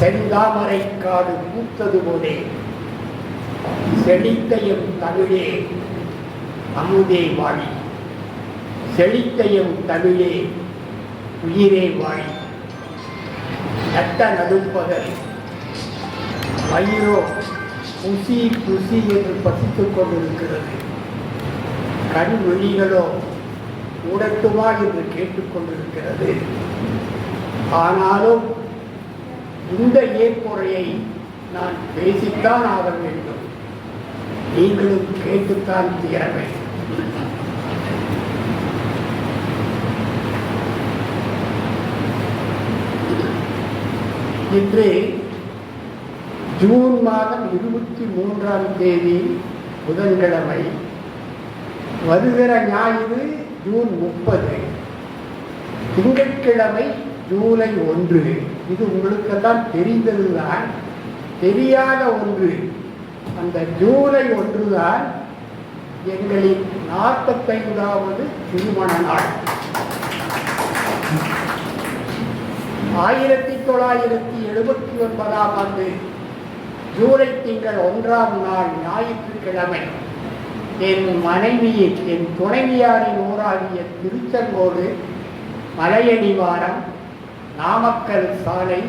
செந்தாமரை காடு பூத்தது போலே. செழித்தையும் தமிழே அமுதே வாழி. செழித்தையும் தமிழே உயிரே வாழி. நட்ட நடும்பகல். வயிறோ குசி குசி என்று பசித்துக் கொண்டிருக்கிறது. கண்முழிகளோ உடட்டுமா என்று கேட்டுக்கொண்டிருக்கிறது ஆனாலும் இந்த ஏற்புரையை நான் பேசித்தான் ஆக வேண்டும். நீங்களும் கேட்டுத்தான் தீர வேண்டும். இன்று ஜூன் மாதம் இருபத்தி மூன்றாம் தேதி புதன்கிழமை வருகிற ஞாயிறு ஜூன் முப்பது. திங்கட்கிழமை ஜூலை ஒன்று. இது உங்களுக்கெல்லாம் தெரிந்ததுதான் தெரியாத ஒன்று. அந்த ஜூலை ஒன்று தான் எங்களின் நாற்பத்தைந்தாவது திருமண நாள். ஆயிரத்தி தொள்ளாயிரத்தி எழுபத்தி ஒன்பதாம் ஆண்டு ஜூலை திங்கள் ஒன்றாம் நாள் ஞாயிற்றுக்கிழமை என் மனைவியின் என் துணைவியாரின் ஊராகிய திருச்செங்கோடு மலையடிவாரம் நாமக்கல் சாலை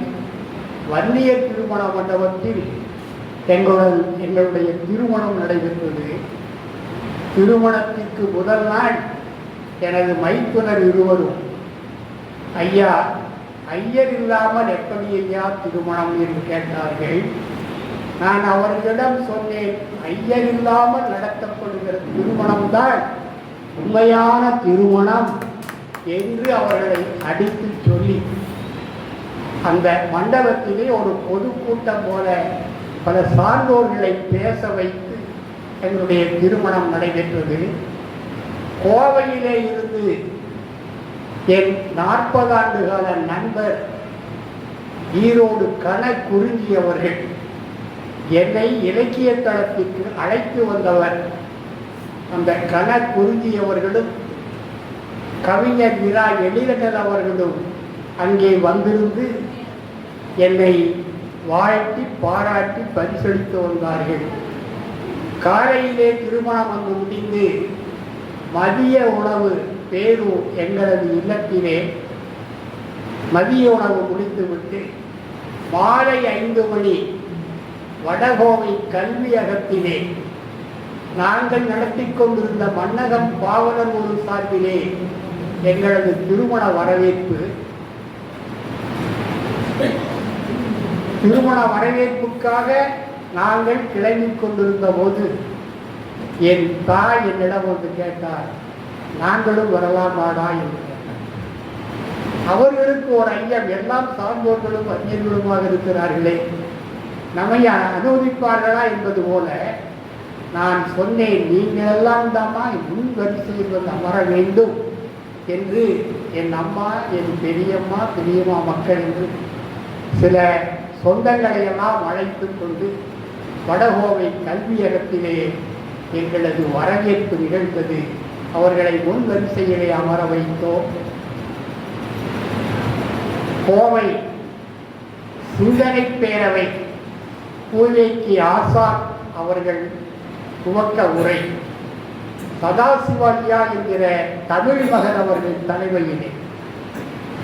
வன்னியர் திருமண மண்டபத்தில் எங்களுடன் எங்களுடைய திருமணம் நடைபெற்றது. திருமணத்திற்கு முதல் நாள் எனது மைத்துனர் இருவரும் ஐயா ஐயர் இல்லாமல் எப்படி ஐயா திருமணம்? என்று கேட்டார்கள். நான் அவர்களிடம் சொன்னேன் ஐயர் இல்லாமல் நடத்தப்படுகிற திருமணம்தான் உண்மையான திருமணம் என்று அவர்களை அடித்து சொல்லி அந்த மண்டபத்திலே ஒரு பொதுக்கூட்டம் போல பல சார்ந்தோர்களை பேச வைத்து எங்களுடைய திருமணம் நடைபெற்றது. கோவையிலே இருந்து என் நாற்பது ஆண்டு கால நண்பர் ஈரோடு கன குறிஞ்சி அவர்கள் என்னை இலக்கிய தளத்திற்கு அழைத்து வந்தவர். அந்த கன குறிஞ்சி அவர்களும் கவிஞர் இரா எழிலகன் அவர்களும் அங்கே வந்திருந்து என்னை வாழ்த்தி பாராட்டி பரிசளித்து வந்தார்கள். காலையிலே திருமணம் அங்கு முடிந்து மதிய உணவு பேரூர் எங்களது இல்லத்திலே. மதிய உணவு முடித்துவிட்டு மாலை ஐந்து மணி வடகோவை கல்வியகத்திலே நாங்கள் நடத்தி கொண்டிருந்த மன்னகம் பாவலர் ஒரு சார்பிலே எங்களது திருமண வரவேற்பு திருமண வரவேற்புக்காக நாங்கள் கிளம்பிக் கொண்டிருந்த போது என் தாய் என்னிடம் வந்து கேட்டார் நாங்களும் வரலாமாடா? என்று கேட்டார். அவர்களுக்கு ஒரு ஐயம் எல்லாம் சார்ந்தோர்களும் அறிஞர்களுமாக இருக்கிறார்களே நம்மை அனுமதிப்பார்களா? என்பது போல நான் சொன்னேன் நீங்கள் எல்லாம் தாமா முன் வரிசையில் வந்து அமர வேண்டும் என்று என் அம்மா என் பெரியம்மா பெரியம்மா மக்கள் என்று சில சொந்தங்களையெல்லாம் அழைத்துக் கொண்டு வடகோவை கல்வியகத்திலே எங்களது வரவேற்பு நிகழ்ந்தது. அவர்களை முன் வரிசையிலே அமர வைத்தோம். கோவை சிந்தனை பேரவை பூஜைக்கு ஆசார் அவர்கள் துவக்க உரை. சதாசிவாலியா என்கிற தமிழ் மகன் அவர்கள் தலைமையிலே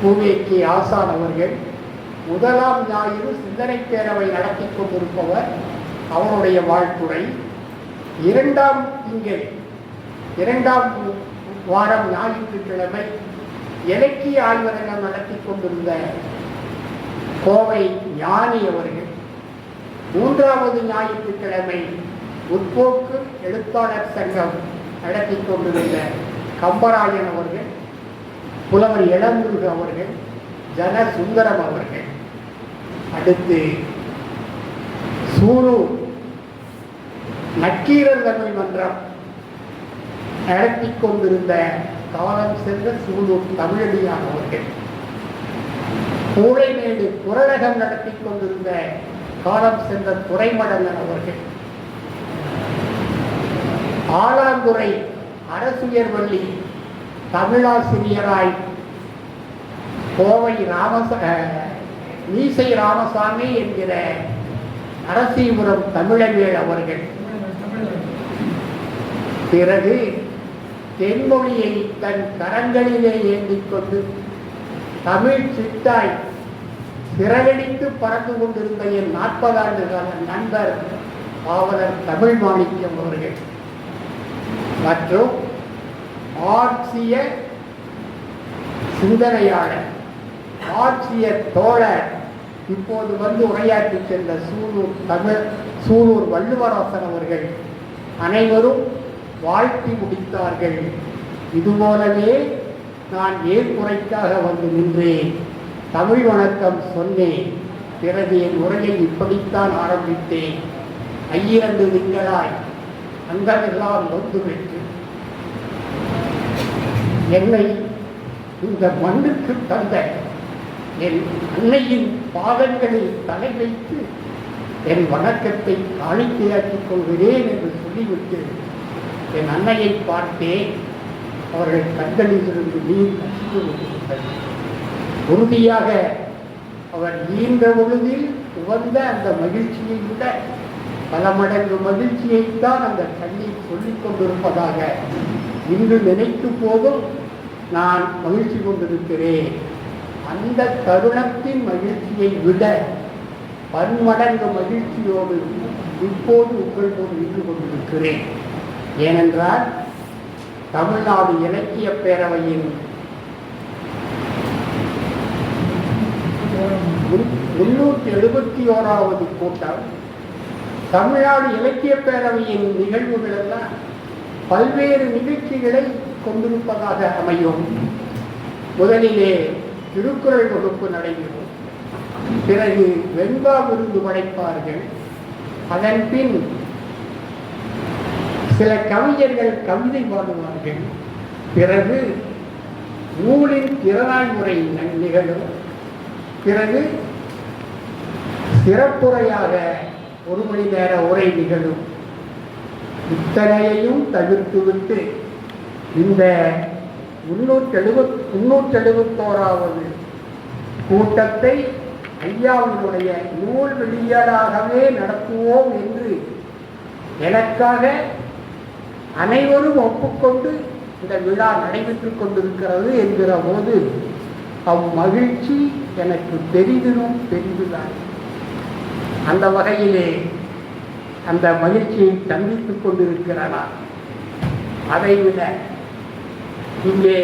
பூவேக்கி ஆசான் அவர்கள் முதலாம் ஞாயிறு சிந்தனை பேரவை நடத்தி கொண்டிருப்பவர் அவருடைய வாழ்த்துறை. இரண்டாம் திங்கள் இரண்டாம் வாரம் ஞாயிற்றுக்கிழமை இலக்கிய ஆய்வரங்கம் நடத்தி கொண்டிருந்த கோவை ஞானி அவர்கள் மூன்றாவது ஞாயிற்றுக்கிழமை முற்போக்கு எழுத்தாளர் சங்கம் நடத்தி கொண்டிருந்த கம்பராயன் அவர்கள் புலவர் இளமுருகு அவர்கள் ஜன சுந்தரம் அவர்கள். அடுத்து சூரூர் நக்கீரர் தமிழ் மன்றம். நடத்தி கொண்டிருந்த காலம் சென்ற சூலூர் தமிழடியான் அவர்கள். கூழைமேடு குரலகம் நடத்தி கொண்டிருந்த காலம் சென்ற துறைமடலன் அவர்கள். ஆலாந்துறை அரசுயர்வள்ளி தமிழாசிரியராய் கோவை ராமச ஈசை மீசை ராமசாமி என்கிற நரசிபுரம் தமிழவேல் அவர்கள். பிறகு தென்மொழியை தன் கரங்களிலே ஏந்திக் கொண்டு தமிழ் சித்தாய் சிறகடித்து பறந்து கொண்டிருந்த என் நாற்பது ஆண்டு கால நண்பர் பாவலர் தமிழ் மாணிக்கம் அவர்கள். மற்றும் ஆட்சிய சிந்தனையாளர் ஆட்சிய தோழர் இப்போது வந்து உரையாற்றி சென்ற சூலூர் தமிழ் சூலூர் வள்ளுவராசன் அவர்கள் அனைவரும் வாழ்த்தி முடித்தார்கள். இதுபோலவே நான் ஏற்புரைக்காக வந்து நின்றேன்? தமிழ் வணக்கம் சொன்னேன். பிறகு என் உரையை இப்படித்தான் ஆரம்பித்தேன். ஐயிரண்டு திங்களாய் அங்கமெல்லாம் நொந்து பெற்று. என்னை இந்த மண்ணுக்கு தந்த என் அன்னையின் பாதங்களில் தலை வைத்து என் வணக்கத்தை காணிக்கையாக்கிக் கொள்கிறேன் என்று சொல்லிவிட்டு என் அன்னையை பார்த்தேன் அவர்கள் கண்களிலிருந்து நீர் கசிந்து கொண்டிருந்தது. உறுதியாக அவர் ஈன்ற பொழுதில் உகந்த அந்த மகிழ்ச்சியை விட பல மடங்கு மகிழ்ச்சியைத்தான் அந்த கண்ணீர் சொல்லிக் கொண்டிருப்பதாக இன்று நினைக்கும் போதும் நான் மகிழ்ச்சி கொண்டிருக்கிறேன். அந்த தருணத்தின் மகிழ்ச்சியை விட பன்மடங்கு மகிழ்ச்சியோடு இப்போது உங்கள் முன் நின்று கொண்டிருக்கிறேன். ஏனென்றால் தமிழ்நாடு இலக்கிய பேரவையின் முன்னூற்றி எழுபத்தி ஓராவது கூட்டம் தமிழ்நாடு இலக்கிய பேரவையின் நிகழ்வுகள் எல்லாம் பல்வேறு நிகழ்ச்சிகளை கொண்டிருப்பதாக அமையும். முதலிலே திருக்குறள் வகுப்பு நடைபெறும். பிறகு வெண்பா விருது படைப்பார்கள். அதன் பின் சில கவிஞர்கள் கவிதை பாடுவார்கள். பிறகு நூலின் திறனாய் முறை நிகழும். பிறகு சிறப்புரையாக ஒரு மணி நேர உரை நிகழும். இத்தனையையும் தவிர்த்துவிட்டு இந்த முன்னூற்றி எழுபத் முன்னூற்றி எழுபத்தோராவது கூட்டத்தை ஐயாவினுடைய நூல் வெளியீடாகவே நடத்துவோம் என்று எனக்காக அனைவரும் ஒப்புக்கொண்டு இந்த விழா நடைபெற்றுக் கொண்டிருக்கிறது என்கிற போது அம்மகிழ்ச்சி எனக்கு பெரிதிலும் பெரிதுதான். அந்த வகையிலே அந்த மகிழ்ச்சியை சந்தித்துக் கொண்டிருக்கிறனா? அதைவிட இங்கே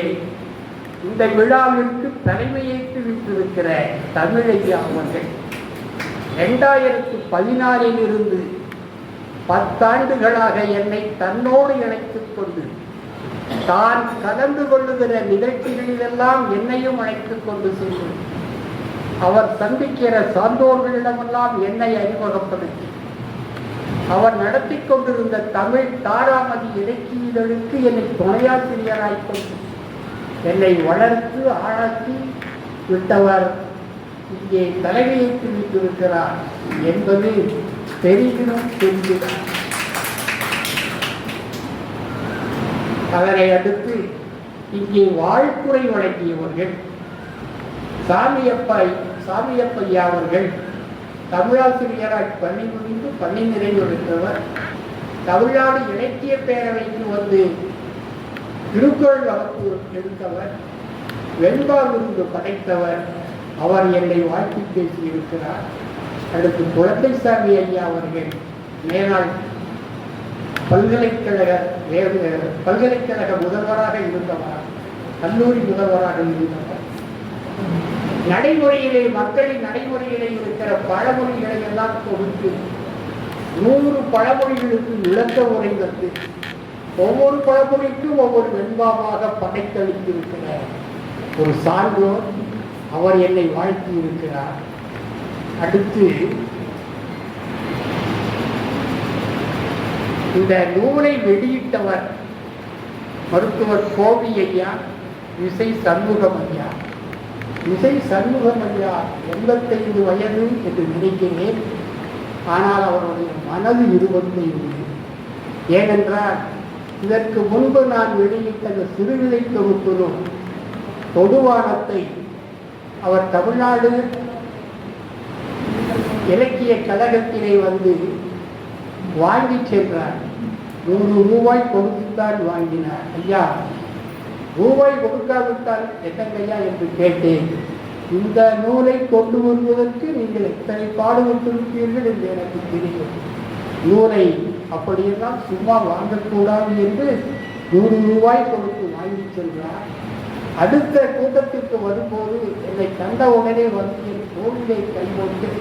இந்த விழாவிற்கு தலைமையேற்று விட்டிருக்கிற தமிழையா அவர்கள் இரண்டாயிரத்து பதினாலில் இருந்து பத்தாண்டுகளாக என்னை தன்னோடு இணைத்துக் கொண்டு தான் கலந்து கொள்ளுகிற நிகழ்ச்சிகளிலெல்லாம் என்னையும் அழைத்துக் கொண்டு சென்று அவர் சந்திக்கிற சார்ந்தோர்களிடமெல்லாம் என்னை அறிமுகப்படுத்தி அவர் நடத்தி கொண்டிருந்த தமிழ் தாராமதி இலக்கிய இதழுக்கு என்னை துணையாசிரியராய் கொண்டு என்னை வளர்த்து ஆளாக்கி விட்டவர் இங்கே தலைமையை விட்டிருக்கிறார் என்பது பெரிதிலும் தெரிகிறார் அதனை அடுத்து இங்கே வாழ்த்துறை வழங்கியவர்கள் சாமியப்பா சாமியப்பையா அவர்கள் தமிழாசிரியராய் பணி முடிந்து பணி நிறைவெடுத்தவர் தமிழ்நாடு இலக்கிய பேரவைக்கு வந்து திருக்குறள் வகுப்பு எடுத்தவர். வெண்பா விருது படைத்தவர். அவர் என்னை வாழ்த்து பேசியிருக்கிறார். அடுத்து குழந்தைசாமி ஐயா அவர்கள் மேலாள் பல்கலைக்கழக பல்கலைக்கழக முதல்வராக இருந்தவர். கல்லூரி முதல்வராக இருந்தவர். நடைமுறையிலே மக்களின் நடைமுறையிலே இருக்கிற பழமொழிகளை எல்லாம் கொடுத்து நூறு பழமொழிகளுக்கு இழக்க உரை வந்து ஒவ்வொரு பழமொழிக்கும் ஒவ்வொரு வெண்பாவாக படைத்தளித்திருக்கிற ஒரு சான்றோர் அவர் என்னை வாழ்த்தி இருக்கிறார். அடுத்து இந்த நூலை வெளியிட்டவர் மருத்துவர் கோவி ஐயா இசை சண்முகம் ஐயா. இசை சண்முகம் ஐயா எண்பத்தைந்து வயது என்று நினைக்கிறேன். ஆனால் அவருடைய மனது இருபத்தைந்து ஏனென்றால் இதற்கு முன்பு நான் வெளியிட்ட அந்த சிறுநிலை தொகுப்பிலும் தொடுவானத்தை அவர் தமிழ்நாடு இலக்கிய கழகத்திலே வந்து வாங்கி சென்றார். நூறு ரூபாய் கொடுத்துத்தான் வாங்கினார். ஐயா ரூபாய் கொடுக்காவிட்டால் என்னங்கய்யா என்று கேட்டேன். இந்த நூலை கொண்டு வருவதற்கு நீங்கள் எத்தனை பாடுபட்டிருப்பீர்கள் என்று எனக்கு தெரியும். நூலை அப்படியெல்லாம் சும்மா வாங்கக்கூடாது என்று நூறு ரூபாய் கொடுத்து வாங்கி செல்கிறார். அடுத்த கூட்டத்திற்கு வரும்போது என்னை கண்ட உடனே வந்து என் தோழியை கைகொண்டு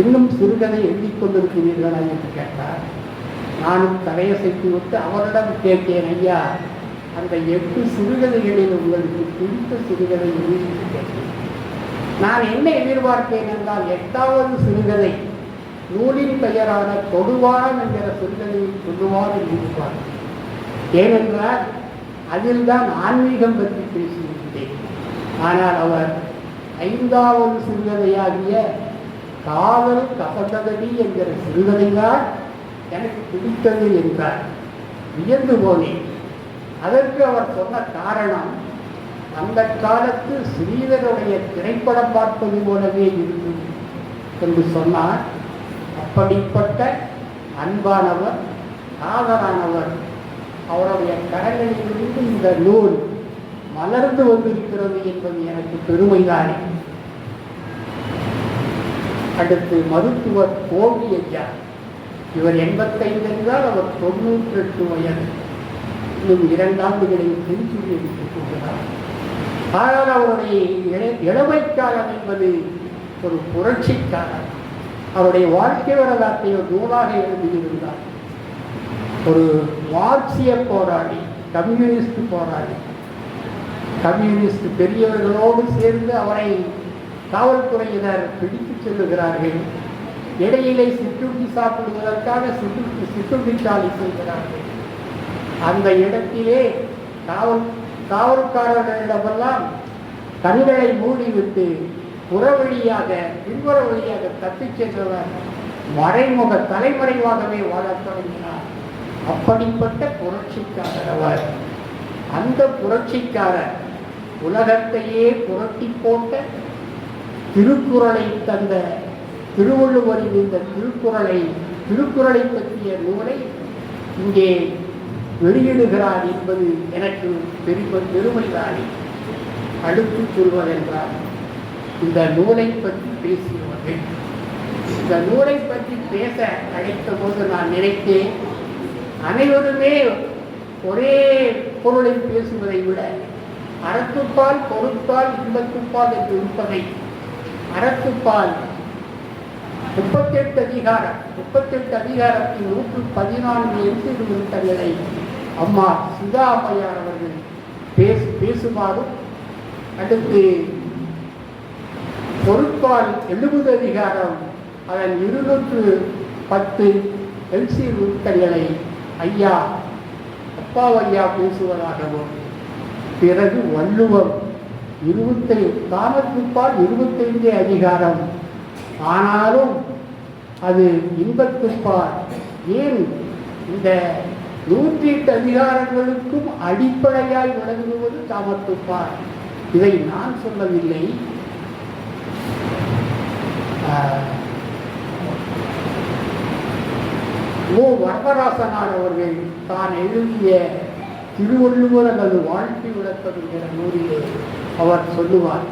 இன்னும் சிறுகதை எழுதிக் கொண்டிருக்கிறீர்களா? என்று கேட்டார். நானும் தலையசைத்து விட்டு அவரிடம் கேட்டேன் ஐயா அந்த எட்டு சிறுகதைகளில் உங்களுக்கு பிடித்த சிறுகதை எது கேட்டேன் நான் என்ன எதிர்பார்ப்பேன் என்றால் எட்டாவது சிறுகதை நூலின் பெயரான தொடுவாரம் என்கிற சிறுகதையை சொல்லுவார் என்று ஏனென்றால் அதில்தான் ஆன்மீகம் பற்றி பேசியிருந்தேன் ஆனால் அவர் ஐந்தாவது சிறுகதையாகிய காதல் கசந்ததடி என்கிற சிறுகதைதான் எனக்கு பிடித்தது என்றார். வியந்து போனேன். அதற்கு அவர் சொன்ன காரணம் அந்த காலத்து ஸ்ரீதருடைய திரைப்படம் பார்ப்பது போலவே இருக்கும் என்று சொன்னார். அப்படிப்பட்ட அன்பானவர் காதலானவர் அவருடைய கடலிலிருந்து இந்த நூல் மலர்ந்து வந்திருக்கிறது என்பது எனக்கு பெருமைதானே. அடுத்து மருத்துவர் கோபி ஐயா. இவர் எண்பத்தைந்து என்றால் அவர் தொண்ணூற்றி எட்டு வயது. இன்னும் இரண்டாண்டுகளில் செஞ்சுரி எடுத்துக் கொள்கிறார் ஆனால் அவருடைய இள- இளமைக்காலம் என்பது ஒரு புரட்சிக்காலம். அவருடைய வாழ்க்கை வரலாற்றை ஒரு நூலாக எழுதியிருந்தார். ஒரு மார்க்சிய போராளி கம்யூனிஸ்ட் போராளி. கம்யூனிஸ்ட் பெரியவர்களோடு சேர்ந்து அவரை காவல்துறையினர் பிடித்துச் செல்லுகிறார்கள். இடையிலே சிற்றுண்டி சாப்பிடுவதற்காக சிற்றுண்டி சிற்றுண்டிச்சாலை செல்கிறார்கள் அந்த இடத்திலே காவல் காவல்காரர்களிடமெல்லாம் கண்களை மூடிவிட்டு புற வழியாக பின்புற வழியாக தப்பிச் சென்றவர் மறைமுக தலைமறைவாகவே வாழத் தொடங்கினார். அப்படிப்பட்ட புரட்சிக்காரர் அவர் அந்த புரட்சிக்காரர் உலகத்தையே புரட்டி போட்ட திருக்குறளை தந்த திருவள்ளுவரின் இந்த திருக்குறளை திருக்குறளை பற்றிய நூலை இங்கே வெளியிடுகிறார் என்பது எனக்கு பெரிய பெருமைதானே. அடுத்து சொல்வதென்றால் இந்த நூலை பற்றி பேசியவர்கள் இந்த நூலை பற்றி பேச அழைத்த போது நான் நினைத்தேன் அனைவருமே ஒரே பொருளை பேசுவதை விட அறத்துப்பால் பொருட்பால் இன்பத்துப்பால் என்று இருப்பதை அறத்துப்பால் முப்பத்தெட்டு அதிகாரம் முப்பத்தெட்டு அதிகாரத்தின் நூற்று பதினான்கு எட்டு நிமிடங்களை அம்மா சுதா அம்மையார் அவர்கள் பேசு பேசுமாறும் அடுத்து பொருட்பால் எழுபது அதிகாரம் அதன் இருநூற்று பத்து எல்சி நுட்கங்களை ஐயா அப்பா ஐயா பேசுவதாகவும் பிறகு வள்ளுவம் இருபத்தை தானத்துப்பால் இருபத்தைந்து அதிகாரம். ஆனாலும் அது இன்பத்துப்பார் ஏன் இந்த நூற்றி எட்டு அதிகாரங்களுக்கும் அடிப்படையாய் விளங்குவது தாமத்துப்பார் இதை நான் சொல்லவில்லை. ஓ வரதராசனார் அவர்கள் தான் எழுதிய திருவள்ளுவர் அல்லது வாழ்க்கை விளக்கம் என்கிற நூலிலே அவர் சொல்லுவார்.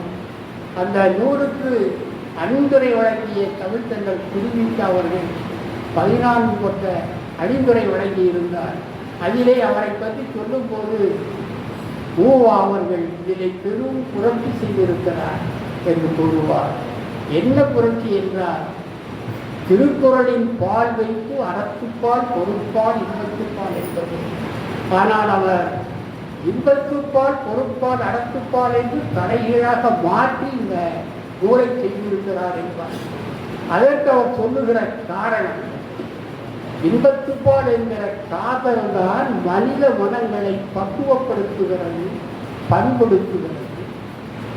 அந்த நூலுக்கு அணிந்துரை வழங்கிய தமிழ்த்தங்கள் திருவிக்க அவர்கள் பதினான்கு கொண்ட அணிந்துரை வழங்கி இருந்தார் அதிலே அவரை பற்றி சொல்லும்போது ஊவா அவர்கள் இதிலே பெரும் புரட்சி செய்திருக்கிறார் என்று கூறுவார். என்ன புரட்சி என்றால் திருக்குறளின் பால் வைத்து அறத்துப்பால் பொறுப்பால் இன்பத்துப்பால் என்பது. ஆனால் அவர் இன்பத்துப்பால் பொறுப்பால் அறத்துப்பால் என்று தலைகீழாக மாற்றி இந்த ஊரை செய்திருக்கிறார் என்பார். அதற்கு அவர் சொல்லுகிற காரணம் இன்பத்துப்பால் என்கிற காதல் தான் மனித மனங்களை பக்குவப்படுத்துகிறது பண்படுத்துகிறது.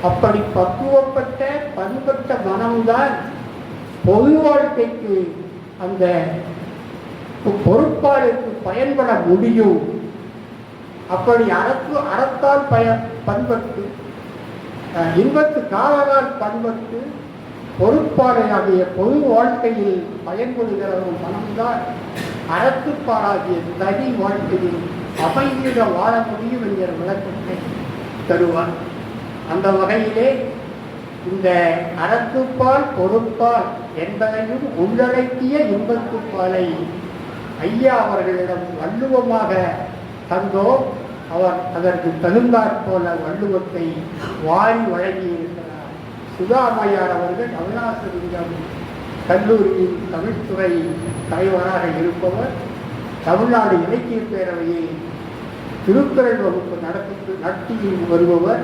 அப்படி பக்குவப்பட்ட பண்பட்ட மனம்தான் பொது வாழ்க்கைக்கு அந்த பொறுப்பாளருக்கு பயன்பட முடியும். அப்படி அறத்து அறத்தால் பய பண்பட்டு இன்பத்து காவலால் பண்பத்து பொறுப்பாளையாகிய பொது வாழ்க்கையில் பயன்படுகிறவன் மனம்தான் அறத்துப்பாலாகிய தனி வாழ்க்கையில் அமைதியிட வாழ முடியும் என்கிற விளக்கத்தை தருவார். அந்த வகையிலே இந்த அறத்துப்பால் பொறுப்பால் என்பதையும் உள்ளடக்கிய இன்பத்துப்பாலை ஐயா அவர்களிடம் வள்ளுவமாக தந்தோம். அவர் அதற்கு தகுந்தாற் போல வள்ளுவத்தை வாரி வழங்கியிருக்கிறார். சுதாமையார் அவர்கள் அவிநாசலிங்கம் கல்லூரியின் தமிழ்துறை தலைவராக இருப்பவர். தமிழ்நாடு இலக்கிய பேரவையில் திருக்குறள் வகுப்பு நடத்தி நடத்தி வருபவர்.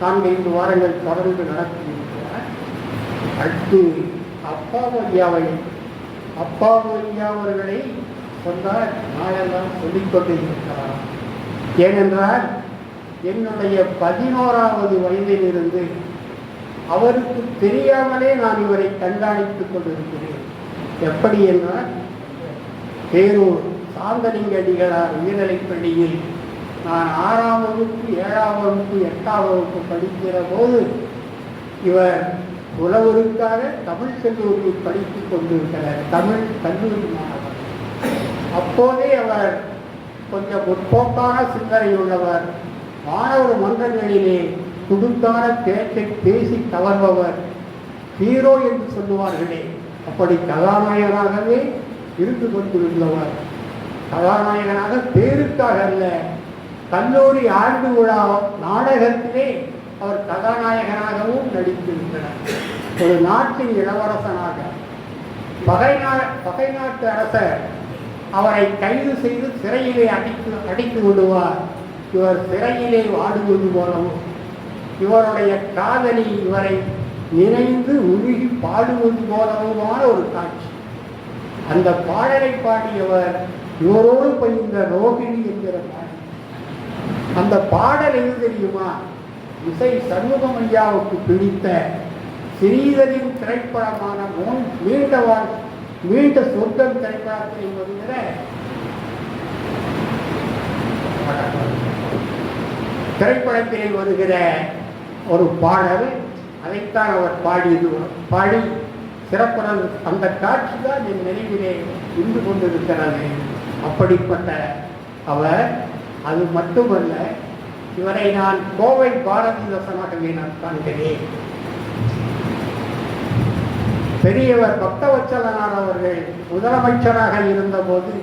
நான்கைந்து வாரங்கள் தொடர்ந்து நடத்தியிருக்கிறார். அடுத்து அப்பாவையாவை அப்பாவையா அவர்களை சொன்னார் நாளெல்லாம் சொல்லிக்கொண்டே கொண்டிருக்கிறார் ஏனென்றால் என்னுடைய பதினோராவது வயதிலிருந்து அவருக்கு தெரியாமலே நான் இவரை கண்காணித்துக் கொண்டிருக்கிறேன். எப்படி என்றால் பேரூர் சாந்தலிங்க அடிகளார் உயர்நிலைப் பள்ளியில் நான் ஆறாம் வகுப்பு ஏழாம் வகுப்பு எட்டாம் வகுப்பு படிக்கிற போது இவர் உழவருக்காக தமிழ் கல்லூரியில் படித்துக் கொண்டிருக்கிறார். தமிழ் கல்லூரி மாணவர். அப்போதே அவர் கொஞ்சம் முற்போக்கான சிந்தனையுள்ளவர் மாணவர் மன்றங்களிலே துடுக்கான பேச்சை பேசி கவர்பவர் ஹீரோ என்று சொல்லுவார்களே அப்படி கதாநாயகனாகவே இருந்து கொண்டிருந்தவர். கதாநாயகனாக பேருக்காக அல்ல கல்லூரி ஆண்டு விழா நாடகத்திலே அவர் கதாநாயகனாகவும் நடித்திருக்கிறார். ஒரு நாட்டின் இளவரசனாக பகை நா பகை நாட்டு அரசர் அவரை கைது செய்து சிறையிலே அடித்து அடித்து விடுவார். இவர் சிறையிலே வாடுவது போலவும் இவருடைய காதலி இவரை நினைந்து உருகி பாடுவது போலவுமான ஒரு காட்சி. அந்த பாடலை பாடியவர் இவரோடு பயின்ற ரோகிணி என்கிற பாடல் அந்த பாடல் எது தெரியுமா? இசை சண்முகம் ஐயாவுக்கு பிடித்த சிறீதரின் திரைப்படமான மோன் மீண்ட சொர்க்கம் திரைப்படத்தில் வருகிற திரைப்படத்தில் வருகிற ஒரு பாடல் அதைத்தான் அவர் பாடியது. பாடி சிறப்புடன் அந்த காட்சி தான் என் நினைவிலே இருந்து கொண்டிருக்கிறது. அப்படிப்பட்ட அவர் அது மட்டுமல்ல இவரை நான் கோவை பாரதிதாசனாகவே நான் காண்கிறேன். பெரியவர் பக்தவச்சலனார் அவர்கள் முதலமைச்சராக இருந்தபோது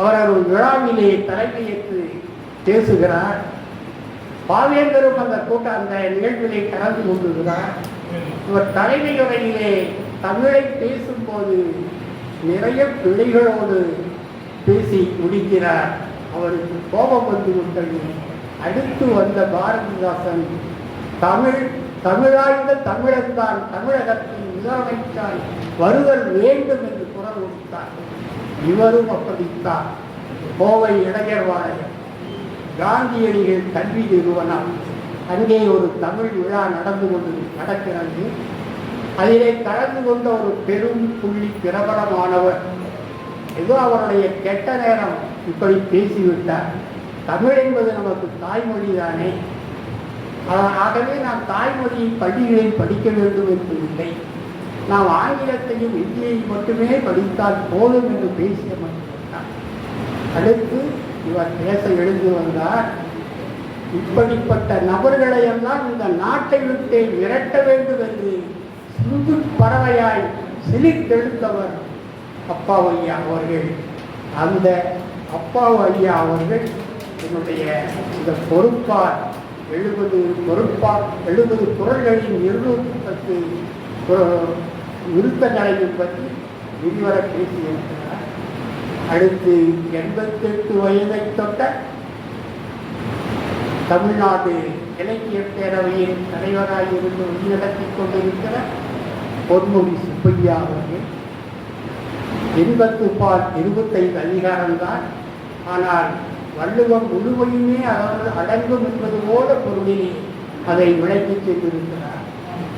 அவர் ஒரு விழாவிலே தலைமையேற்று பேசுகிறார். பாவேந்தரும் அந்த கூட்ட அந்த நிகழ்விலே கலந்து கொண்டிருக்கிறார் இவர் தலைமையுறையிலே தமிழை பேசும்போது நிறைய பிழைகளோடு பேசி முடிக்கிறார். அவருக்கு கோபம் வந்து விட்டது அடுத்து வந்த பாரதிதாசன் தமிழ் தமிழாய்ந்த தமிழன்தான் தமிழகத்தின் முதலமைச்சர் வருதல் வேண்டும் என்று குரல் கொடுத்தார். இவரும் அப்படித்தான் கோவை இளைஞர்வாளையம் காந்தியடிகள் கல்வி நிறுவனம். அங்கே ஒரு தமிழ் விழா நடந்து கொண்டு நடக்கிறது. அதிலே கலந்து கொண்ட ஒரு பெரும் புள்ளி பிரபலமானவர். ஏதோ அவருடைய கெட்ட நேரம் இப்படி பேசிவிட்டார். தமிழ் என்பது நமக்கு தாய்மொழி தானே ஆ- ஆகவே நான் தாய்மொழியை பள்ளிகளில் படிக்க வேண்டும் என்று இல்லை நாம் ஆங்கிலத்தையும் இந்தியை மட்டுமே படித்தால் போதும் என்று பேசிய மட்டும்தான் அடுத்து இவர் பேச எழுந்து வந்தார். இப்படிப்பட்ட நபர்களை எல்லாம் இந்த நாட்டை விட்டு விரட்ட வேண்டும் என்று சிந்து பறவையாய் சிலித்தெழுந்தவர் அப்பாவு ஐயா அவர்கள். அந்த அப்பாவு ஐயா அவர்கள் என்னுடைய இந்த பொறுப்பார் எழுபது பொறுப்பார் எழுபது குரல்களின் இருநூற்றி பத்து விருத்த கலையை பற்றி விரிவர பேசியிருக்கிறார் அடுத்து எண்பத்தெட்டு வயதை தொட்ட தமிழ்நாடு இலக்கிய பேரவையின் தலைவராக இருந்து வழிநடத்தி கொண்டிருக்கிற பொன்முடி சுப்பையா அவர்கள். எண்பத்து பால் இருபத்தைந்து அதிகாரம்தான். ஆனால் வள்ளுவம் முழுமையுமே அதாவது அடங்கும் என்பது போல பொருளிலே அதை விளக்கி சென்றிருக்கிறார்.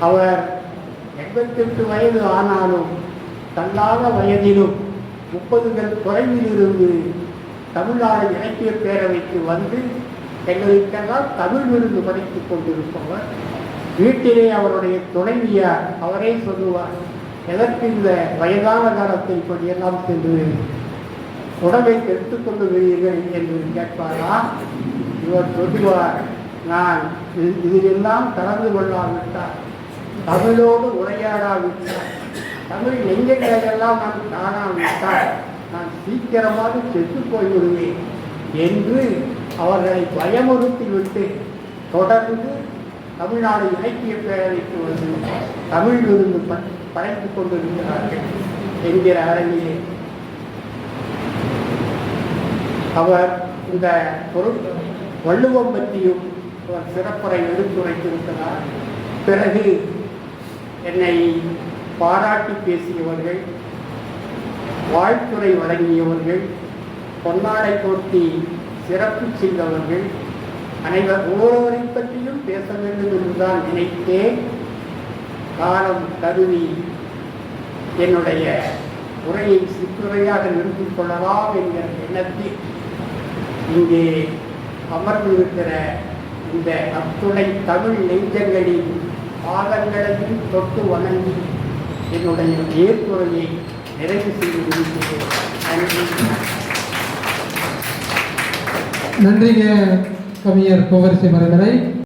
அவர் எண்பத்தெட்டு வயது ஆனாலும் தள்ளாத வயதிலும் முப்பதுகள் தொலைவில் இருந்து தமிழ்நாடு இலக்கிய பேரவைக்கு வந்து எங்களுக்கெல்லாம் தமிழ் விருது படித்துக் கொண்டிருப்பவர். வீட்டிலே அவருடைய துணைவியார் அவரே சொல்லுவார் எதற்கு இந்த வயதான காலத்தில் இப்படியெல்லாம் சென்று உடம்பை கெடுத்துக் கொள்ளுகிறீர்கள்? என்று கேட்பாரா? இவர் சொல்லுவார் நான் இதிலெல்லாம் கலந்து கொள்ளாவிட்டார் தமிழோடு உரையாடாவிட்டால் தமிழ் நெஞ்சங்களையெல்லாம் நான் காணாவிட்டால் நான் சீக்கிரமாக செத்து போய்விடுவேன் என்று அவர்களை பயமுறுத்தி விட்டு தொடர்ந்து தமிழ்நாடு இலக்கிய பேரவைக்கு வந்து தமிழ் விருந்து ப- படைத்துக் கொண்டிருக்கிறார்கள் என்கிற அரங்கிலே அவர் இந்த பொருள் வள்ளுவம் பற்றியும் அவர் சிறப்புரை எடுத்துரைத்திருக்கிறார். பிறகு என்னை பாராட்டி பேசியவர்கள் வாழ்த்துறை வழங்கியவர்கள் பொன்னாடை போட்டி சிறப்பு செய்தவர்கள் அனைவர் ஒவ்வொருவரை பற்றியும் பேச வேண்டும் என்றுதான் நினைத்தேன். காலம் கருதி என்னுடைய உரையை சிற்றுரையாக நிறுத்திக் கொள்ளலாம் என்கிற எண்ணத்தில் இங்கே அமர்ந்திருக்கிற இந்த அத்துணை தமிழ் நெஞ்சங்களின் பாதங்களையும் தொட்டு வணங்கி என்னுடைய ஏற்புரையை நிறைவு செய்து முடிக்கிறேன். நன்றி. நன்றிங்க கவிஞர் கோவரிசை மறைமலை